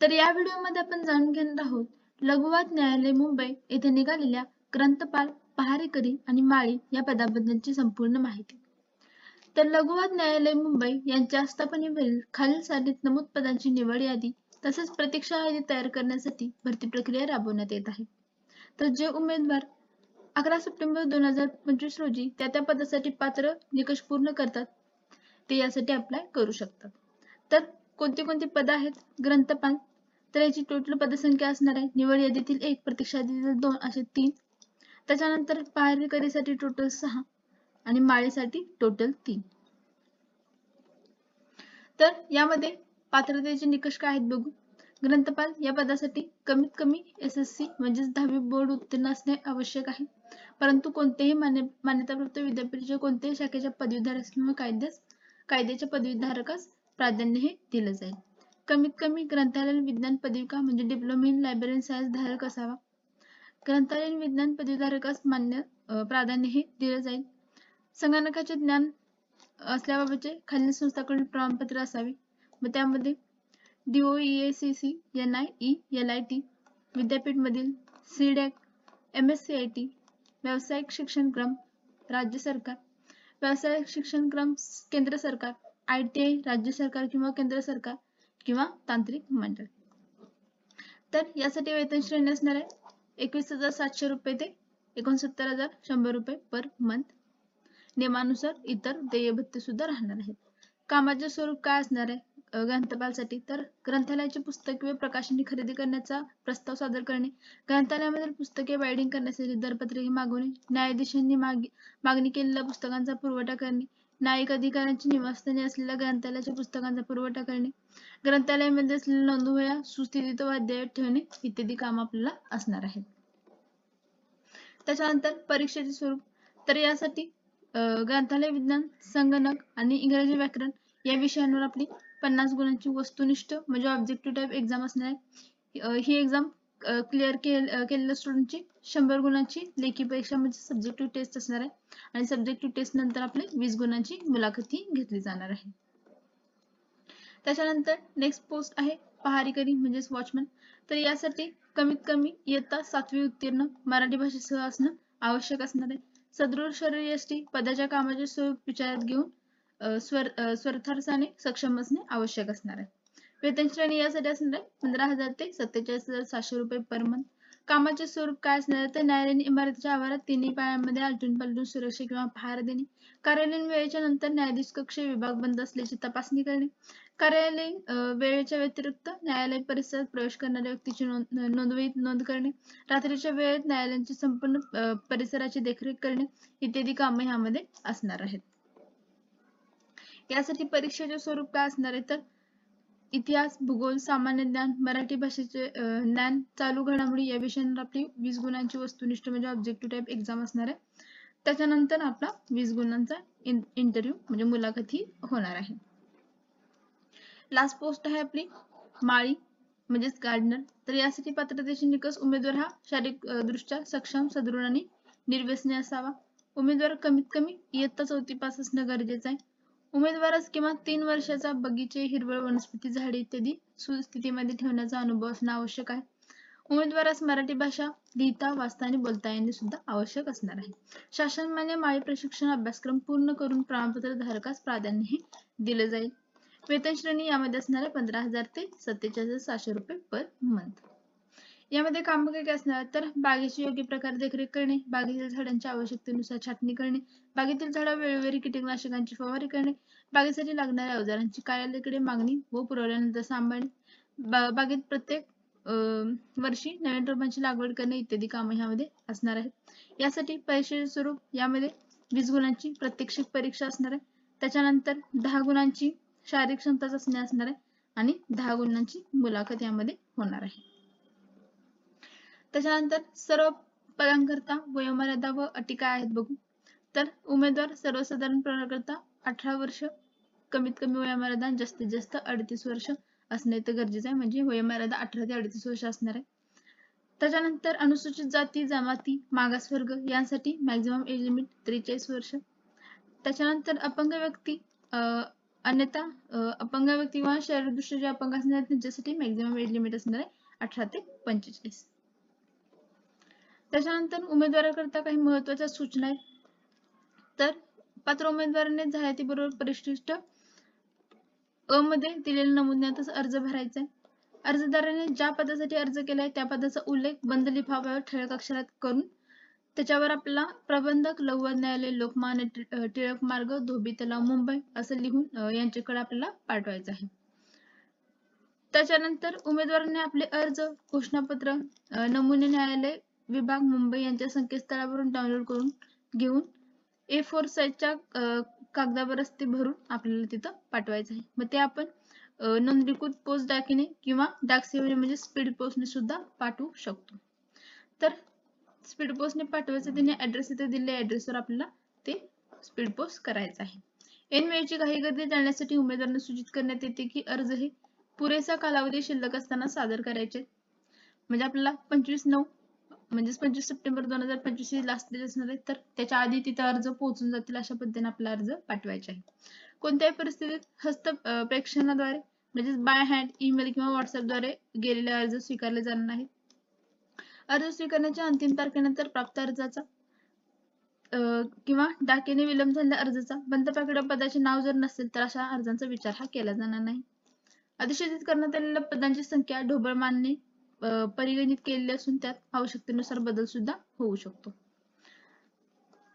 तर या व्हिडिओमध्ये आपण जाणून घेणार आहोत लघुवाद न्यायालय मुंबई येथे निघालेल्या ग्रंथपाल पहारेकरी आणि माळी या पदाबद्दलची संपूर्ण माहिती. तर लघुवाद न्यायालय मुंबई यांच्या आस्थापनेवरील खालील सारणीत नमूद पदांची निवड यादी तसेच प्रतीक्षा यादी तयार करण्यासाठी भरती प्रक्रिया राबवण्यात येत आहे. तर जे उमेदवार अकरा सप्टेंबर दोन हजार पंचवीस रोजी त्या त्या पदासाठी पात्र निकष पूर्ण करतात ते यासाठी अप्लाय करू शकतात. तर कोणती कोणती पद आहेत? ग्रंथपाल. तर याची टोटल पदसंख्या असणार आहे. निवड यादीतील एक प्रतीक्षा यादीतील दोन असे तीन. त्याच्यानंतर पहारेकरीसाठी टोटल सहा आणि माळीसाठी टोटल तीन. तर यामध्ये पात्रतेचे निकष काय आहेत बघू. ग्रंथपाल या पदासाठी कमीत कमी एस एस सी म्हणजेच दहावी बोर्ड उत्तीर्ण असणे आवश्यक आहे. परंतु कोणतेही मान्य मान्यताप्राप्त विद्यापीठाच्या कोणत्याही शाखेच्या पदवीधारक किंवा कायद्यास कायद्याच्या पदवीधारकास प्राधान्य हे दिलं जाईल. कमीत कमी ग्रंथालय विज्ञान पदविका म्हणजे डिप्लोमा इन लायब्ररी सायन्स धारक असावा. ग्रंथालय विज्ञान पदवीधारकास मान्य प्राधान्य हे दिलं जाईल. संगणकाचे ज्ञान असल्याबाबतचे खालील संस्थाकडून प्रमाणपत्र असावे. व त्यामध्ये DOEACC N I E L I T विद्यापीठमधील CDAC M S C I T व्यावसायिक शिक्षणक्रम राज्य सरकार व्यावसायिक शिक्षणक्रम केंद्र सरकार आय टी आय राज्य सरकार किंवा केंद्र सरकार किंवा तांत्रिक मंडळ. तर यासाठी वेतन श्रेणी असणार आहे. एकवीस हजार सातशे रुपये ते एकोणसत्तर हजार शंभर रुपये पर मंथ. नियमानुसार इतर देय भत्ते सुद्धा राहणार आहेत. कामाचे स्वरूप काय असणार आहे? ग्रंथपालसाठी. तर ग्रंथालयाचे पुस्तके व प्रकाशने खरेदी करण्याचा प्रस्ताव सादर करणे. ग्रंथालयामधील पुस्तके बायडिंग करण्यासाठी दरपत्रके मागवणे. न्यायाधीशांनी मागणी केलेल्या पुस्तकांचा पुरवठा करणे. न्यायिक अधिकाऱ्यांची निवासस्थानी असलेल्या ग्रंथालयाच्या पुस्तकांचा पुरवठा करणे ग्रंथालयामध्ये असलेल्या नोंदवया सुस्थितीत व अद्ययावत ठेवणे इत्यादी काम आपल्याला असणार आहेत. त्याच्यानंतर परीक्षेचे स्वरूप. तर यासाठी ग्रंथालय विज्ञान संगणक आणि इंग्रजी व्याकरण या विषयांवर आपली पन्नास गुणांची वस्तुनिष्ठ म्हणजे ऑब्जेक्टिव्ह टाईप एक्झाम असणार आहे. ही एक्झाम क्लिअर केलेल्या स्टुडंटची शंभर गुणांची लेखी परीक्षा म्हणजे सब्जेक्टिव्ह टेस्ट असणार आहे. आणि सब्जेक्टिव्ह टेस्ट नंतर आपले वीस गुणांची मुलाखती घेतली जाणार आहे. त्याच्यानंतर नेक्स्ट पोस्ट आहे पहारीकरी म्हणजेच वॉचमन तर यासाठी कमीत कमी इयत्ता सातवी उत्तीर्ण मराठी भाषेसह असणं आवश्यक असणार आहे. सदृढ शरीर यष्टी पदाच्या कामाचे स्वरूप विचारात घेऊन स्वर स्वर्थार्थाने सक्षम असणे आवश्यक असणार आहे. वेतन श्रेणी यासाठी असणार आहे. पंधरा हजार ते सत्तेचाळीस हजार सातशे रुपये पर मंथ कामाचे स्वरूप काय असणार आहे? तर न्यायालयीन इमारतीच्या आवारात तिन्ही पायांमध्ये आलटून पलटून सुरक्षा किंवा पहार देणे. कार्यालयीन वेळेच्या नंतर न्यायाधीश कक्ष विभाग बंद असल्याची तपासणी करणे. कार्यालयीन वेळेच्या व्यतिरिक्त न्यायालय परिसरात प्रवेश करणाऱ्या व्यक्तीची नोंद नोंदवहीत नोंद करणे. रात्रीच्या वेळेत न्यायालयांची संपूर्ण परिसराची देखरेख करणे. इत्यादी कामे यामध्ये असणार आहेत. यासाठी परीक्षेचे स्वरूप काय असणार आहे? तर इतिहास भूगोल सामान्य ज्ञान मराठी भाषेचे ज्ञान चालू घडामोडी या विषयांवर आपली वीस गुणांची वस्तुनिष्ठ म्हणजे ऑब्जेक्टिव्ह टाईप एक्झाम असणार आहे. त्याच्यानंतर आपला वीस गुणांचा इंटरव्ह्यू म्हणजे मुलाखती होणार आहे. लास्ट पोस्ट आहे आपली माळी म्हणजेच गार्डनर तर यासाठी पात्रतेचे निकष उमेदवार हा शारीरिक दृष्ट्या सक्षम सदृढ आणि निर्व्यसनी असावा. उमेदवार कमीत कमी इयत्ता चौथी पास असणं गरजेचं आहे. उमेदवारास किमान तीन वर्षाचा बगीचे हिरवळ वनस्पती झाडे इत्यादी सुस्थितीमध्ये ठेवण्याचा अनुभव असणं आवश्यक आहे. उमेदवारास मराठी भाषा लिहिता वाचता आणि बोलता येणे सुद्धा आवश्यक असणार आहे. शासनमान्य माळी प्रशिक्षण अभ्यासक्रम पूर्ण करून प्रमाणपत्र धारकास प्राधान्य हे दिले जाईल. वेतन श्रेणी यामध्ये असणारे पंधरा हजार ते सत्तेचाळीस सहाशे रुपये पर मंथ. यामध्ये काम काय असणार. तर बागेची योग्य प्रकारे देखरेख करणे बागेतील झाडांच्या आवश्यकतेनुसार छाटणी करणे बागेतील झाडा वेळोवेळी कीटकनाशकांची फवारणी करणे बागेसाठी लागणाऱ्या अवजारांची कार्यालयाकडे मागणी व पुरवल्यानंतर सांभाळणे बागेत प्रत्येक वर्षी नवीन रोपांची लागवड करणे इत्यादी कामे यामध्ये असणार आहेत. यासाठी परीक्षेचे स्वरूप यामध्ये वीस गुणांची प्रत्यक्षिक परीक्षा असणार आहे. त्याच्यानंतर दहा गुणांची शारीरिक क्षमता चाचणी असणार आहे आणि दहा गुणांची मुलाखत यामध्ये होणार आहे. त्याच्यानंतर सर्व पदांकरता वयोमर्यादा व अटी काय आहेत बघू. तर उमेदवार सर्वसाधारण प्रकारकरता अठरा वर्ष कमीत कमी वयोमर्यादा जास्तीत जास्त अडतीस वर्ष असणे तर गरजेचं आहे. म्हणजे वयोमर्यादा अठरा ते अडतीस वर्ष असणार आहे. त्याच्यानंतर अनुसूचित जाती जमाती मागासवर्ग यांसाठी मॅक्झिमम एज लिमिट त्रेचाळीस वर्ष. त्याच्यानंतर अपंग व्यक्ती अन्यथा अपंग व्यक्ती किंवा शरीरदृष्ट्या जे अपंग असणार आहेत त्यांच्यासाठी मॅक्झिमम एज लिमिट असणार आहे अठरा ते पंचेचाळीस. त्याच्यानंतर उमेदवाराकरता काही महत्त्वाच्या सूचना आहेत. तर पात्र उमेदवाराने जाहिरातीबरोबर परिशिष्ट अ मध्ये दिलेल्या नमुन्यातच अर्ज भरायचा आहे. अर्जदाराने ज्या पदासाठी अर्ज केलाय त्या पदाचा उल्लेख बंद लिफाफ्यावर ठळक अक्षरात करून त्याच्यावर आपला प्रबंधक लघु न्यायालय लोकमान्य टिळक मार्ग धोबी तलाव मुंबई असं लिहून यांच्याकडे आपल्याला पाठवायचं आहे. त्याच्यानंतर उमेदवाराने आपले अर्ज घोषणापत्र नमुने न्यायालय विभाग मुंबई यांच्या संकेतस्थळावरून डाउनलोड करून घेऊन ए फोर साईजच्या कागदावरच ते भरून आपल्याला तिथं पाठवायचं आहे. मग ते आपण नोंदणीकृत पोस्ट डाकीने किंवा डाक सेवेने म्हणजे स्पीड पोस्टने सुद्धा पाठवू शकतो. तर स्पीड पोस्टने पाठवायचं त्याने ऍड्रेस इथे दिलेल्या ऍड्रेसवर आपल्याला ते स्पीड पोस्ट करायचं आहे. एन वेळची काही गर्दी टाळण्यासाठी उमेदवारांना सूचित करण्यात येते की अर्ज हे पुरेसा कालावधी शिल्लक असताना सादर करायचे म्हणजे आपल्याला पंचवीस नऊ म्हणजेच पंचवीस सप्टेंबर दोन हजार पंचवीस ही लास्ट डेट असणार आहे तर त्याच्या आधी तिथे अर्ज पोहोचून जातील अशा पद्धतीने आपला अर्ज पाठवायचा आहे. कोणत्याही परिस्थितीत हस्त प्रेक्षणाद्वारे म्हणजेच बाय हँड ईमेल किंवा व्हॉट्सअपद्वारे गेलेले अर्ज स्वीकारले जाणार नाहीत. अर्ज स्वीकारण्याच्या अंतिम तारखेनंतर प्राप्त अर्जाचा अं, किंवा डाकेने विलंब झालेल्या अर्जाचा बंद पदाचे नाव जर नसेल तर अशा अर्जांचा विचार हा केला जाणार नाही. अधिसूचित करण्यात आलेल्या पदांची संख्या ढोबळ मानणे परिगणित केलेले असून त्यात आवश्यकतेनुसार बदल सुद्धा होऊ शकतो.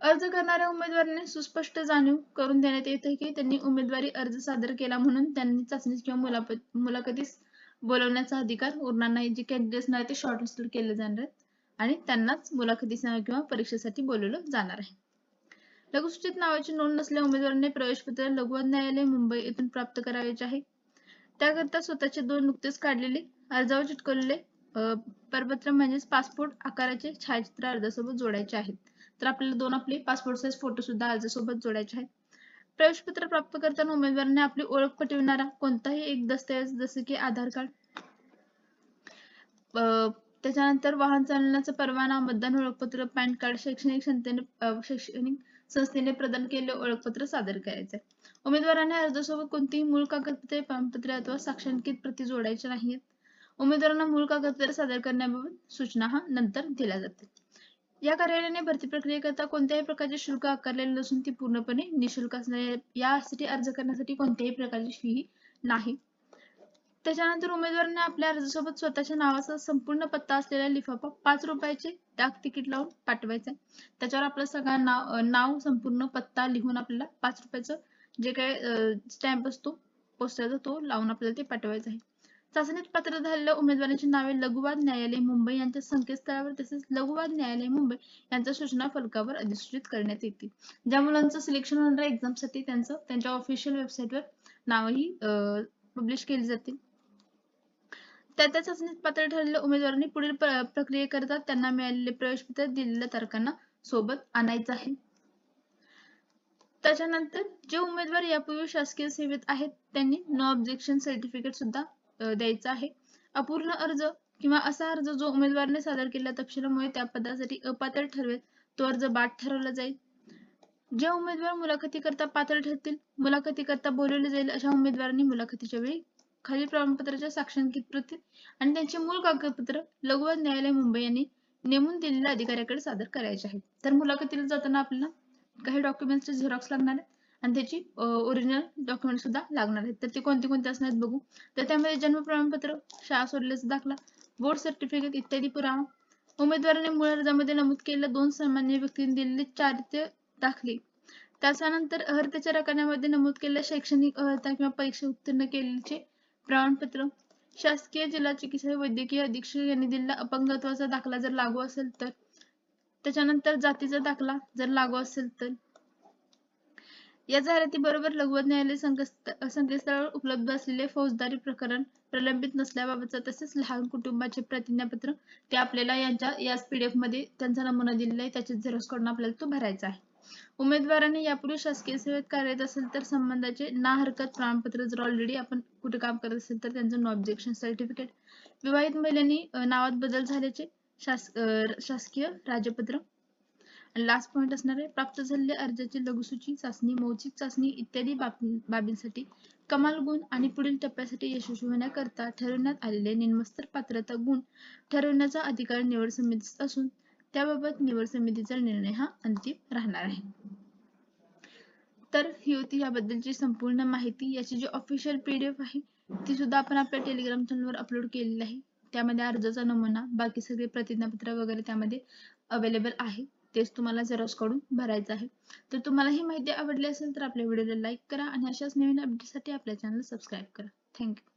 अर्ज करणाऱ्या उमेदवाराने सुस्पष्ट जाणीव करून देण्यात येते की त्यांनी उमेदवारी अर्ज सादर केला म्हणून त्यांनी चाचणी किंवा मुलाखतीस बोलवण्याचा अधिकार उरणार नाही. जे कॅन्डिडेट्स नाही ते शॉर्टलिस्टेड केले जाणार आहेत आणि त्यांनाच मुलाखतीस किंवा परीक्षेसाठी बोलवलं जाणार आहे. लघुसूचित नावाची नोंद नसलेल्या उमेदवाराने प्रवेशपत्र लघु न्यायालय मुंबई येथून प्राप्त करावयाचे आहे. त्याकरता स्वतःचे दोन नुकतेच काढलेले अर्जावर चिटकवलेले अं, प्रपत्र म्हणजेच पासपोर्ट आकाराचे छायाचित्र अर्जासोबत जोडायचे आहेत तर आपल्याला दोन आपले पासपोर्ट साइज फोटो सुद्धा अर्जासोबत जोडायचे आहेत प्रवेशपत्र प्राप्त करताना उमेदवाराने आपली ओळख पटविणारा कोणताही एक दस्तऐवज जसे की आधार कार्ड अं, त्याच्यानंतर वाहन चालवण्याचा परवाना मतदान ओळखपत्र पॅन कार्ड शैक्षणिक संस्थेने शैक्षणिक संस्थेने प्रदान केलेले ओळखपत्र सादर करायचे आहे. उमेदवाराने अर्जासोबत कोणतीही मूळ कागदपत्रे प्रमाणपत्रे अथवा साक्षांकित प्रती जोडायच्या नाहीत. उमेदवारांना मूळ कागदपत्रे सादर करण्याबाबत सूचना हा नंतर दिल्या जातात या कार्यालयाने भरती प्रक्रियेकरता कोणत्याही प्रकारचे शुल्क आकारलेले नसून ती पूर्णपणे निशुल्क असणार यासाठी अर्ज करण्यासाठी कोणत्याही प्रकारची फी नाही. त्याच्यानंतर उमेदवारांनी आपल्या अर्जासोबत स्वतःच्या नावाचा संपूर्ण पत्ता असलेला लिफाफा पाच रुपयाचे डाक तिकीट लावून पाठवायचा. आहे त्याच्यावर आपलं सगळं नाव नाव संपूर्ण पत्ता लिहून आपल्याला पाच रुपयाचं जे काय स्टॅम्प असतो पोस्टरचा तो लावून आपल्याला ते पाठवायचा आहे. चाचणीत पात्र झालेल्या उमेदवारांची नावे लघुवाद न्यायालय मुंबई यांच्या संकेतस्थळावर तसेच लघुवाद न्यायालय मुंबई यांच्या सूचना फलकावर अधिसूचित करण्यात येतील ज्या मुलांचं सिलेक्शन होणार एक्झामसाठी त्यांचं त्यांच्या ऑफिशियल वेबसाईटवर नावही पब्लिश केली जातील त्या त्या चाचणीत पात्र ठरलेल्या उमेदवारांनी पुढील प्र- प्रक्रियेकरिता त्यांना मिळालेले प्रवेशपत्र दिलेल्या तारखांना सोबत आणायचं आहे. त्याच्यानंतर जे उमेदवार यापूर्वी शासकीय सेवेत आहेत त्यांनी नो ऑब्जेक्शन सर्टिफिकेट सुद्धा द्यायचं आहे. अपूर्ण अर्ज किंवा असा अर्ज जो उमेदवारने सादर केलेल्या तपशिलामुळे त्या पदासाठी अपात्र ठरवेल तो अर्ज बाद ठरवला जाईल. जे उमेदवार मुलाखतीकरता पात्र ठरतील मुलाखतीकरता बोलवले जाईल अशा उमेदवारांनी मुलाखतीच्या वेळी खालील प्रमाणपत्राच्या साक्षांकित प्रती आणि त्यांचे मूळ कागदपत्र लघुवाद न्यायालय मुंबई यांनी नेमून दिलेल्या अधिकाऱ्याकडे सादर करायचे आहेत. तर मुलाखतीला जाताना आपल्याला काही डॉक्युमेंटचे झेरॉक्स लागणार आहेत. आणि त्याची ओरिजिनल डॉक्युमेंट सुद्धा लागणार आहेत. तर ते कोणते कोणते असणार बघू. तर त्यामध्ये जन्म प्रमाणपत्र शाळा सोडल्याचा दाखला बोर्ड सर्टिफिकेट इत्यादी पुरावा. उमेदवाराने मूळ अर्जामध्ये नमूद केलेल्या दोन सामान्य व्यक्तींनी दिलेले चारित्र्य दाखले. त्याच्यानंतर अहर्तेच्या रकान्यामध्ये नमूद केलेल्या शैक्षणिक अहर्ता किंवा परीक्षा उत्तीर्ण केलेले प्रमाणपत्र. शासकीय जिल्हा चिकित्सा वैद्यकीय अधीक्षक यांनी दिलेला अपंगत्वाचा दाखला जर लागू असेल तर त्याच्यानंतर जातीचा दाखला जर लागू असेल तर. या जाहिरातीबरोबर लघुवत न्यायालय संकेत- संकेतस्थळावर उपलब्ध असलेले फौजदारी प्रकरण प्रलंबित नसल्याबाबतचा तसेच लहान कुटुंबाचे प्रतिज्ञापत्र ते आपल्याला यांच्या याच पीडीएफमध्ये त्यांचा नमुना दिलेला आहे त्याचे झेरॉक्स काढून आपल्याला तो भरायचा आहे. उमेदवाराने यापूर्वी शासकीय सेवेत कार्यरत असेल तर संबंधाचे ना हरकत प्रमाणपत्र जर ऑलरेडी आपण कुठे काम करत असेल तर त्यांचं नो ऑब्जेक्शन सर्टिफिकेट विवाहित महिलांनी नावात बदल झाल्याचे शास शासकीय राजपत्र. लास्ट पॉईंट असणार आहे प्राप्त झालेल्या अर्जाची लघुसूची चाचणी मौखिक चाचणी इत्यादी बाबींसाठी कमाल गुण आणि पुढील टप्प्यासाठी यशस्वी होण्याकरता ठरवण्यात आलेले निम्नस्तर पात्रता गुण ठरवण्याचा अधिकार निवड समितीस असून त्याबाबत निवड समितीचा निर्णय हा अंतिम राहणार आहे. तर ही होती याबद्दलची संपूर्ण माहिती. याची जी ऑफिशियल पीडीएफ आहे ती सुद्धा आपण आपल्या टेलिग्राम चॅनलवर अपलोड केलेली आहे. त्यामध्ये अर्जाचा नमुना बाकी सगळे प्रतिज्ञापत्र वगैरे त्यामध्ये अवेलेबल आहे. तेच तुम्हाला झेरॉक्सकडून भरायचं आहे. तर तुम्हाला ही माहिती आवडली असेल तर आपल्या व्हिडिओला लाईक करा आणि अशाच नवीन अपडेटसाठी आपल्या चॅनल सबस्क्राईब करा. थँक्यू